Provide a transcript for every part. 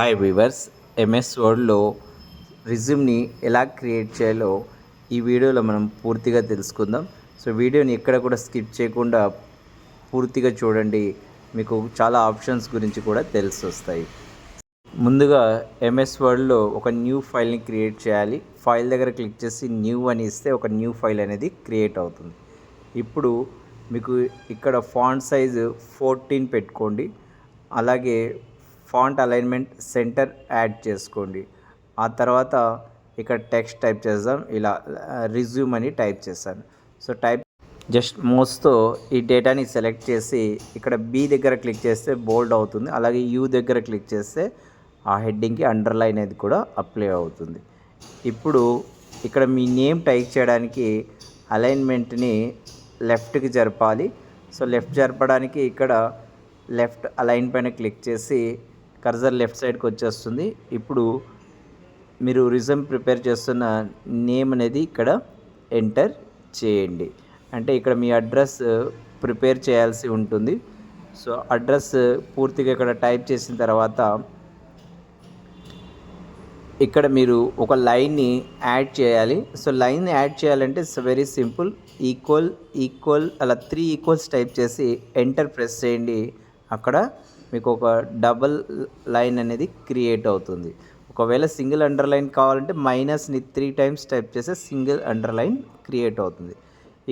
Hi viewers MS వర్డ్లో రిజ్యూమ్ని ఎలా క్రియేట్ చేయాలో ఈ వీడియోలో మనం పూర్తిగా తెలుసుకుందాం. సో వీడియోని ఎక్కడ కూడా స్కిప్ చేయకుండా పూర్తిగా చూడండి. మీకు చాలా ఆప్షన్స్ గురించి కూడా తెలిసి వస్తాయి. ముందుగా ఎంఎస్ వర్డ్లో ఒక న్యూ ఫైల్ని క్రియేట్ చేయాలి. ఫైల్ దగ్గర క్లిక్ చేసి న్యూ అని ఇస్తే ఒక న్యూ ఫైల్ అనేది క్రియేట్ అవుతుంది. ఇప్పుడు మీకు ఇక్కడ ఫాంట్ సైజు ఫోర్టీన్ పెట్టుకోండి. అలాగే ఫాంట్ అలైన్మెంట్ సెంటర్ యాడ్ చేసుకోండి. ఆ తర్వాత ఇక్కడ టెక్స్ట్ టైప్ చేద్దాం. ఇలా రిజ్యూమ్ అని టైప్ చేశాను. సో టైప్ జస్ట్ మోస్తో ఈ డేటాని సెలెక్ట్ చేసి ఇక్కడ బి దగ్గర క్లిక్ చేస్తే బోల్డ్ అవుతుంది. అలాగే యూ దగ్గర క్లిక్ చేస్తే ఆ హెడ్డింగ్కి అండర్లైన్ అనేది కూడా అప్లై అవుతుంది. ఇప్పుడు ఇక్కడ మీ నేమ్ టైప్ చేయడానికి అలైన్మెంట్ని లెఫ్ట్కి జరపాలి. సో లెఫ్ట్ జరపడానికి ఇక్కడ లెఫ్ట్ అలైన్ పైన క్లిక్ చేసి కర్జర్ లెఫ్ట్ సైడ్కి వచ్చేస్తుంది. ఇప్పుడు మీరు రిజమ్ ప్రిపేర్ చేస్తున్న నేమ్ అనేది ఇక్కడ ఎంటర్ చేయండి. అంటే ఇక్కడ మీ అడ్రస్ ప్రిపేర్ చేయాల్సి ఉంటుంది. సో అడ్రస్ పూర్తిగా ఇక్కడ టైప్ చేసిన తర్వాత ఇక్కడ మీరు ఒక లైన్ని యాడ్ చేయాలి. సో లైన్ యాడ్ చేయాలంటే it's very simple. Equal equal అలా త్రీ ఈక్వల్స్ టైప్ చేసి ఎంటర్ ప్రెస్ చేయండి. అక్కడ మీకు ఒక డబల్ లైన్ అనేది క్రియేట్ అవుతుంది. ఒకవేళ సింగిల్ అండర్లైన్ కావాలంటే మైనస్ని త్రీ టైమ్స్ టైప్ చేస్తే సింగిల్ అండర్లైన్ క్రియేట్ అవుతుంది.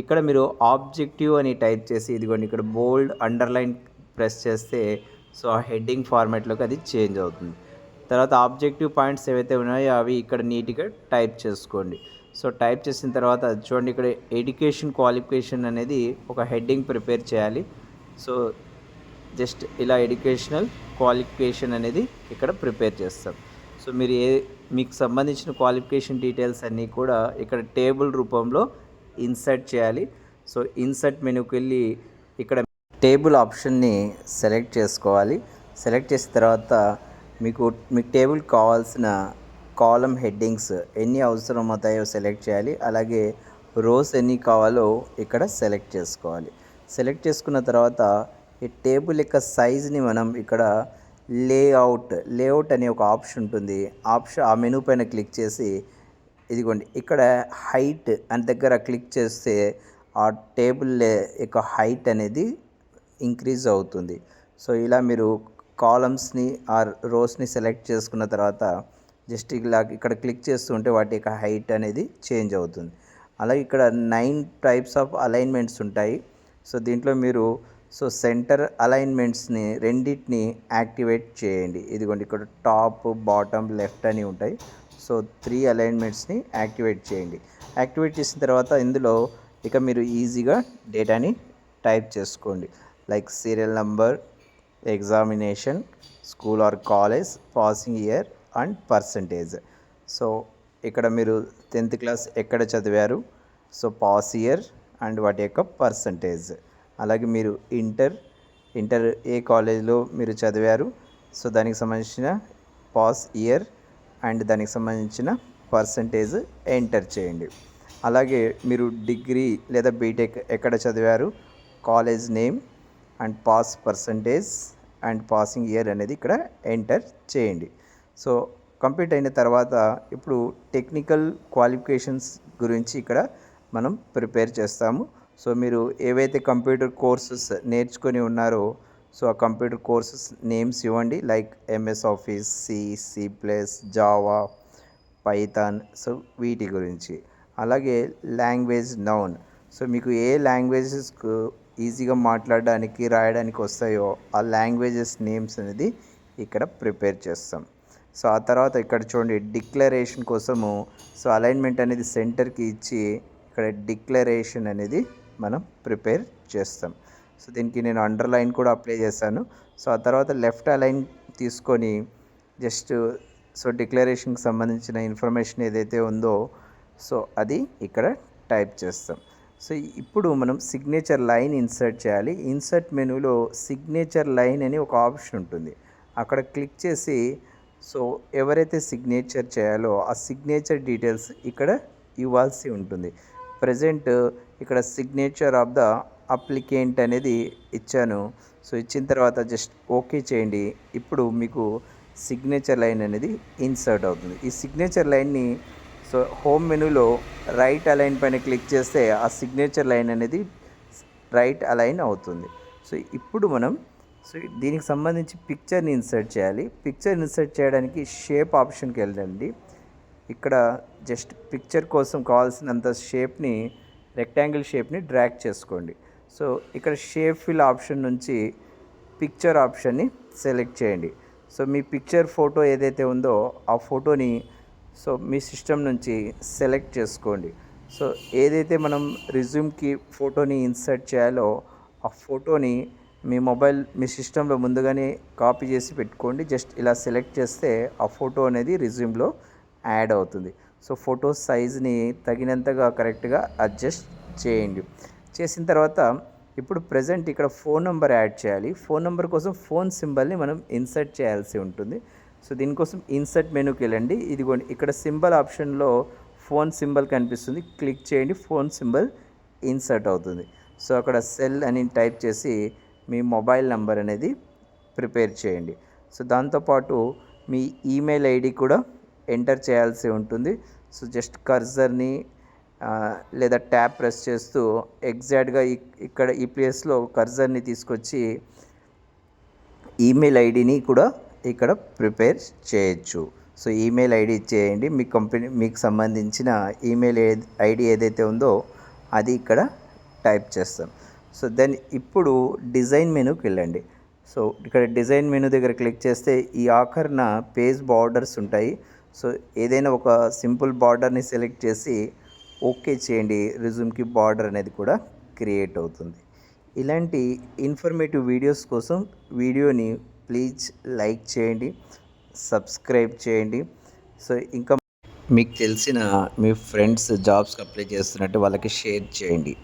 ఇక్కడ మీరు ఆబ్జెక్టివ్ అని టైప్ చేసి ఇదిగోండి ఇక్కడ బోల్డ్ అండర్లైన్ ప్రెస్ చేస్తే సో ఆ హెడ్డింగ్ ఫార్మాట్లోకి అది చేంజ్ అవుతుంది. తర్వాత ఆబ్జెక్టివ్ పాయింట్స్ ఏవైతే ఉన్నాయో అవి ఇక్కడ నీట్గా టైప్ చేసుకోండి. సో టైప్ చేసిన తర్వాత చూడండి ఇక్కడ ఎడ్యుకేషన్ క్వాలిఫికేషన్ అనేది ఒక హెడ్డింగ్ ప్రిపేర్ చేయాలి. సో జస్ట్ ఇలా ఎడ్యుకేషనల్ క్వాలిఫికేషన్ అనేది ఇక్కడ ప్రిపేర్ చేస్తాం. సో మీరు ఏ మీకు సంబంధించిన క్వాలిఫికేషన్ డీటెయిల్స్ అన్నీ కూడా ఇక్కడ టేబుల్ రూపంలో ఇన్సర్ట్ చేయాలి. సో ఇన్సర్ట్ మెనూకి వెళ్ళి ఇక్కడ టేబుల్ ఆప్షన్ని సెలెక్ట్ చేసుకోవాలి. సెలెక్ట్ చేసిన తర్వాత మీకు మీకు టేబుల్ కావాల్సిన కాలం హెడ్డింగ్స్ ఎన్ని అవసరం అవుతాయో సెలెక్ట్ చేయాలి. అలాగే రోస్ ఎన్ని కావాలో ఇక్కడ సెలెక్ట్ చేసుకోవాలి. సెలెక్ట్ చేసుకున్న తర్వాత ఈ టేబుల్ యొక్క సైజ్ని మనం ఇక్కడ లేఅవుట్ లేఅవుట్ అనే ఒక ఆప్షన్ ఉంటుంది. ఆప్షన్ ఆ మెనూ పైన క్లిక్ చేసి ఇదిగోండి ఇక్కడ హైట్ అని దగ్గర క్లిక్ చేస్తే ఆ టేబుల్ యొక్క హైట్ అనేది ఇంక్రీజ్ అవుతుంది. సో ఇలా మీరు కాలమ్స్ని ఆర్ రోస్ని సెలెక్ట్ చేసుకున్న తర్వాత జస్ట్ ఇలా ఇక్కడ క్లిక్ చేస్తుంటే వాటి యొక్క హైట్ అనేది చేంజ్ అవుతుంది. అలాగే ఇక్కడ నైన్ టైప్స్ ఆఫ్ అలైన్మెంట్స్ ఉంటాయి. సో దీంట్లో మీరు సో సెంటర్ అలైన్మెంట్స్ని రెండింటిని యాక్టివేట్ చేయండి. ఇదిగోండి ఇక్కడ టాప్ బాటమ్ లెఫ్ట్ అని ఉంటాయి. సో త్రీ అలైన్మెంట్స్ని యాక్టివేట్ చేయండి. యాక్టివేట్ చేసిన తర్వాత ఇందులో ఇక మీరు ఈజీగా డేటాని టైప్ చేసుకోండి. Like serial number examination school or college passing year and percentage. So ఇక్కడ మీరు టెన్త్ క్లాస్ ఎక్కడ చదివారు? సో పాస్ ఇయర్ అండ్ వాటి యొక్క పర్సంటేజ్. అలాగే మీరు ఇంటర్ ఇంటర్ ఏ కాలేజ్లో మీరు చదివారు? సో దానికి సంబంధించిన పాస్ ఇయర్ అండ్ దానికి సంబంధించిన పర్సంటేజ్ ఎంటర్ చేయండి. అలాగే మీరు డిగ్రీ లేదా బీటెక్ ఎక్కడ చదివారు? College name and pass percentage and passing year అనేది ఇక్కడ ఎంటర్ చేయండి. సో కంప్లీట్ అయిన తర్వాత ఇప్పుడు టెక్నికల్ క్వాలిఫికేషన్స్ గురించి ఇక్కడ మనం ప్రిపేర్ చేస్తాము. సో మీరు ఏవైతే కంప్యూటర్ కోర్సెస్ నేర్చుకొని ఉన్నారో సో ఆ కంప్యూటర్ కోర్సెస్ నేమ్స్ ఇవ్వండి. Like MS Office C C plus Java Python so వీటి గురించి. అలాగే లాంగ్వేజ్ నౌన్. సో మీకు ఏ లాంగ్వేజెస్కు ఈజీగా మాట్లాడడానికి రాయడానికి వస్తాయో ఆ లాంగ్వేజెస్ నేమ్స్ అనేది ఇక్కడ ప్రిపేర్ చేస్తాం. సో ఆ తర్వాత ఇక్కడ చూడండి డిక్లరేషన్ కోసము సో అలైన్మెంట్ అనేది సెంటర్కి ఇచ్చి ఇక్కడ డిక్లరేషన్ అనేది మనం ప్రిపేర్ చేస్తాం. సో దీనికి నేను అండర్లైన్ కూడా అప్లై చేశాను. సో ఆ తర్వాత లెఫ్ట్ అలైన్ తీసుకొని జస్ట్ సో డిక్లరేషన్కి సంబంధించిన ఇన్ఫర్మేషన్ ఏదైతే ఉందో సో అది ఇక్కడ టైప్ చేస్తాం. సో ఇప్పుడు మనం సిగ్నేచర్ లైన్ ఇన్సర్ట్ చేయాలి. ఇన్సర్ట్ మెనూలో సిగ్నేచర్ లైన్ అని ఒక ఆప్షన్ ఉంటుంది. అక్కడ క్లిక్ చేసి సో ఎవరైతే సిగ్నేచర్ చేయాలో ఆ సిగ్నేచర్ డీటెయిల్స్ ఇక్కడ ఇవ్వాల్సి ఉంటుంది. ప్రజెంట్ ఇక్కడ సిగ్నేచర్ ఆఫ్ ద అప్లికెంట్ అనేది ఇచ్చాను. సో ఇచ్చిన తర్వాత జస్ట్ ఓకే చేయండి. ఇప్పుడు మీకు సిగ్నేచర్ లైన్ అనేది ఇన్సర్ట్ అవుతుంది. ఈ సిగ్నేచర్ లైన్ని సో హోమ్ మెనూలో రైట్ అలైన్ పైన క్లిక్ చేస్తే ఆ సిగ్నేచర్ లైన్ అనేది రైట్ అలైన్ అవుతుంది. సో ఇప్పుడు మనం సో దీనికి సంబంధించి పిక్చర్ని ఇన్సర్ట్ చేయాలి. పిక్చర్ ఇన్సర్ట్ చేయడానికి షేప్ ఆప్షన్కి వెళ్ళండి. ఇక్కడ జస్ట్ పిక్చర్ కోసం కావాల్సినంత షేప్ని రెక్టాంగిల్ షేప్ని డ్రాగ్ చేసుకోండి. సో ఇక్కడ షేప్ ఫిల్ ఆప్షన్ నుంచి పిక్చర్ ఆప్షన్ని సెలెక్ట్ చేయండి. సో మీ పిక్చర్ ఫోటో ఏదైతే ఉందో ఆ ఫోటోని సో మీ సిస్టమ్ నుంచి సెలెక్ట్ చేసుకోండి. సో ఏదైతే మనం రిజ్యూమ్కి ఫోటోని ఇన్సర్ట్ చేయాలో ఆ ఫోటోని మీ మొబైల్ మీ సిస్టంలో ముందుగానే కాపీ చేసి పెట్టుకోండి. జస్ట్ ఇలా సెలెక్ట్ చేస్తే ఆ ఫోటో అనేది రిజ్యూమ్లో యాడ్ అవుతుంది. సో ఫోటో సైజ్ని తగినంతగా కరెక్ట్గా అడ్జస్ట్ చేయండి. చేసిన తర్వాత ఇప్పుడు ప్రజెంట్ ఇక్కడ ఫోన్ నెంబర్ యాడ్ చేయాలి. ఫోన్ నెంబర్ కోసం ఫోన్ సింబల్ని మనం ఇన్సర్ట్ చేయాల్సి ఉంటుంది. సో దీనికోసం ఇన్సర్ట్ మెనూకి వెళ్ళండి. ఇదిగోండి ఇక్కడ సింబల్ ఆప్షన్లో ఫోన్ సింబల్ కనిపిస్తుంది. క్లిక్ చేయండి ఫోన్ సింబల్ ఇన్సర్ట్ అవుతుంది. సో అక్కడ సెల్ అని టైప్ చేసి మీ మొబైల్ నెంబర్ అనేది ప్రిపేర్ చేయండి. సో దాంతోపాటు మీ ఈమెయిల్ ఐడి కూడా ఎంటర్ చేయాల్సి ఉంటుంది. సో జస్ట్ కర్జర్ని లేదా ట్యాప్ ప్రెస్ చేస్తూ ఎగ్జాక్ట్గా ఇక్కడ ఈ ప్లేస్లో కర్జర్ని తీసుకొచ్చి ఈమెయిల్ ఐడిని కూడా ఇక్కడ ప్రిపేర్ చేయొచ్చు. సో ఈమెయిల్ ఐడి చేయండి మీ కంపెనీ మీకు సంబంధించిన ఈమెయిల్ ఐడి ఏదైతే ఉందో అది ఇక్కడ టైప్ చేస్తాం. సో దెన్ ఇప్పుడు డిజైన్ మెనూకి వెళ్ళండి. సో ఇక్కడ డిజైన్ మెనూ దగ్గర క్లిక్ చేస్తే ఈ ఆఖరిన పేజ్ బార్డర్స్ ఉంటాయి. సో ఏదైనా ఒక సింపుల్ బార్డర్ని సెలెక్ట్ చేసి ఓకే చేయండి రిజ్యూమ్కి బార్డర్ అనేది కూడా క్రియేట్ అవుతుంది. ఇలాంటి ఇన్ఫర్మేటివ్ వీడియోస్ కోసం వీడియోని ప్లీజ్ లైక్ చేయండి సబ్స్క్రైబ్ చేయండి. సో ఇంకా మీకు తెలిసిన మీ ఫ్రెండ్స్ జాబ్స్కి అప్లై చేస్తున్నట్టు వాళ్ళకి షేర్ చేయండి.